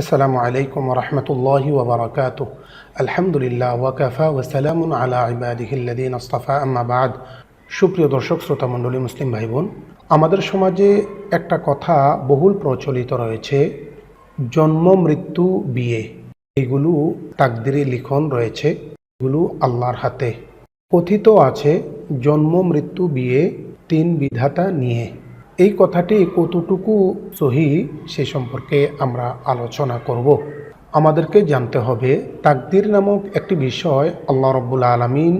আসসালামু আলাইকুম রহমতুল্লাহ ওবরাকাত আলহামদুলিল্লাহ ওয়াকাফা ওসালামুন আলা ইবাদিহিল্লাদিন আস্তফা আম্মাবাদ সুপ্রিয় দর্শক, শ্রোতা মণ্ডলী, মুসলিম ভাই বোন আমাদের সমাজে একটা কথা বহুল প্রচলিত রয়েছে, জন্ম, মৃত্যু, বিয়ে। এগুলো তাকদিরে লিখন রয়েছে, এগুলো আল্লাহর হাতে। কথিত আছে, জন্ম, মৃত্যু, বিয়ে তিন বিধাতা নিয়ে। এই কথাটি কতটুকু সহি সে সম্পর্কে আমরা আলোচনা করব। আমাদেরকে জানতে হবে, তাকদির নামক একটি বিষয় আল্লাহ রব্বুল আলমিন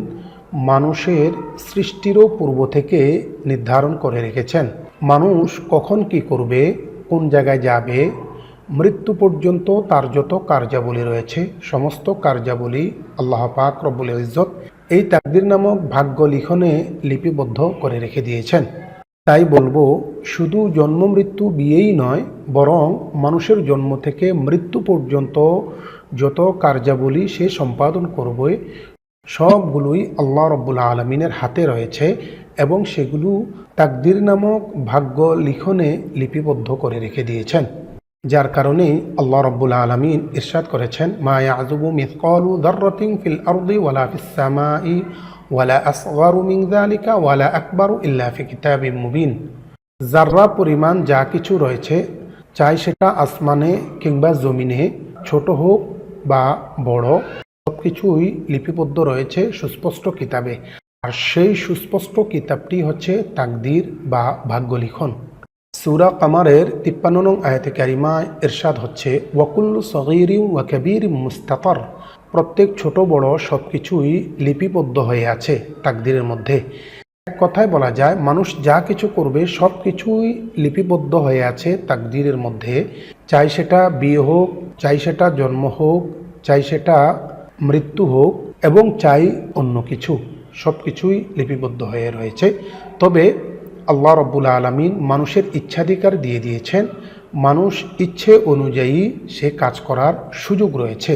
মানুষের সৃষ্টিরও পূর্ব থেকে নির্ধারণ করে রেখেছেন। মানুষ কখন কি করবে, কোন জায়গায় যাবে, মৃত্যু পর্যন্ত তার যত কার্যাবলী রয়েছে, সমস্ত কার্যাবলী আল্লাহ পাক রব্বুল ইজ্জত এই তাকদির নামক ভাগ্য লিখনে লিপিবদ্ধ করে রেখে দিয়েছেন। তাই বলব, শুধু জন্ম মৃত্যু বিয়েই নয়, বরং মানুষের জন্ম থেকে মৃত্যু পর্যন্ত যত কার্যাবলী সে সম্পাদন করবে, সবগুলোই আল্লাহ রব্বুল আলমিনের হাতে রয়েছে এবং সেগুলো তাকদির নামক ভাগ্য লিখনে লিপিবদ্ধ করে রেখে দিয়েছেন। যার কারণে আল্লাহ রব্বুল আলমিন ইরশাদ করেছেন, মা আজবু মিসকালু দাররাতিন ফিল আরদি ওয়ালা ফিস সামাই ওয়ালা আসগারু যালিকা ওয়ালা আকবারু ইল্লাফি কিতাবিম মুবিন। যার্রা পরিমাণ যা কিছু রয়েছে, চাই সেটা আসমানে কিংবা জমিনে, ছোট হোক বা বড় সব কিছুই লিপিবদ্ধ রয়েছে সুস্পষ্ট কিতাবে। আর সেই সুস্পষ্ট কিতাবটি হচ্ছে তাকদির বা ভাগ্য লিখন সুরা কামারের তিপ্পান্ন নং আয়াতে কারিমা ইরশাদ হচ্ছে, ওয়াকুল্লু সগিরি ওয়া কবির মুস্তাফর প্রত্যেক ছোট বড় সব কিছুই লিপিবদ্ধ হয়ে আছে তাকদিরের মধ্যে। এক কথায় বলা যায়, মানুষ যা কিছু করবে সব কিছুই লিপিবদ্ধ হয়ে আছে তাকদিরের মধ্যে। চাই সেটা বিয়ে হোক, চাই সেটা জন্ম হোক, চাই সেটা মৃত্যু হোক, এবং চাই অন্য কিছু। সব কিছুই লিপিবদ্ধ হয়ে রয়েছে। তবে আল্লাহ রব্বুল আলমিন মানুষের ইচ্ছাধিকার দিয়ে দিয়েছেন। মানুষ ইচ্ছে অনুযায়ী সে কাজ করার সুযোগ রয়েছে।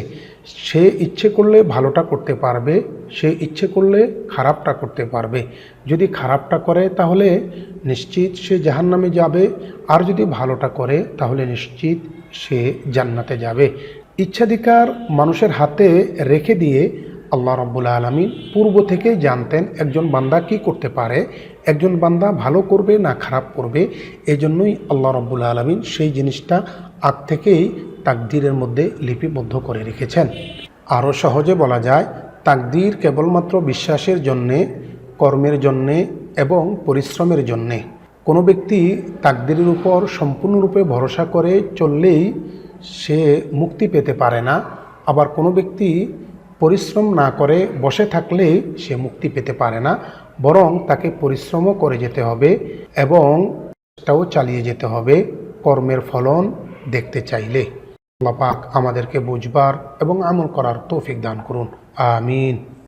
সে ইচ্ছে করলে ভালোটা করতে পারবে, সে ইচ্ছে করলে খারাপটা করতে পারবে। যদি খারাপটা করে তাহলে নিশ্চিত সে জাহান্নামে যাবে, আর যদি ভালোটা করে তাহলে নিশ্চিত সে জান্নাতে যাবে। ইচ্ছাধিকার মানুষের হাতে রেখে দিয়ে আল্লাহ রব্বুল আলমিন পূর্ব থেকে জানতেন একজন বান্দা কি করতে পারে, একজন বান্দা ভালো করবে না খারাপ করবে এই জন্যই আল্লাহ রব্বুল আলমিন সেই জিনিসটা আগ থেকেই তাকদিরের মধ্যে লিপিবদ্ধ করে রেখেছেন। আরও সহজে বলা যায়, তাকদির কেবলমাত্র বিশ্বাসের জন্যে, কর্মের জন্যে এবং পরিশ্রমের জন্যে। কোনো ব্যক্তি তাকদিরের উপর সম্পূর্ণরূপে ভরসা করে চললেই সে মুক্তি পেতে পারে না। আবার কোনো ব্যক্তি পরিশ্রম না করে বসে থাকলে সে মুক্তি পেতে পারে না, বরং তাকে পরিশ্রমও করে যেতে হবে এবং চেষ্টাও চালিয়ে যেতে হবে কর্মের ফলন দেখতে চাইলে। আল্লাহ পাক আমাদেরকে বুঝবার এবং আমল করার তৌফিক দান করুন। আমিন।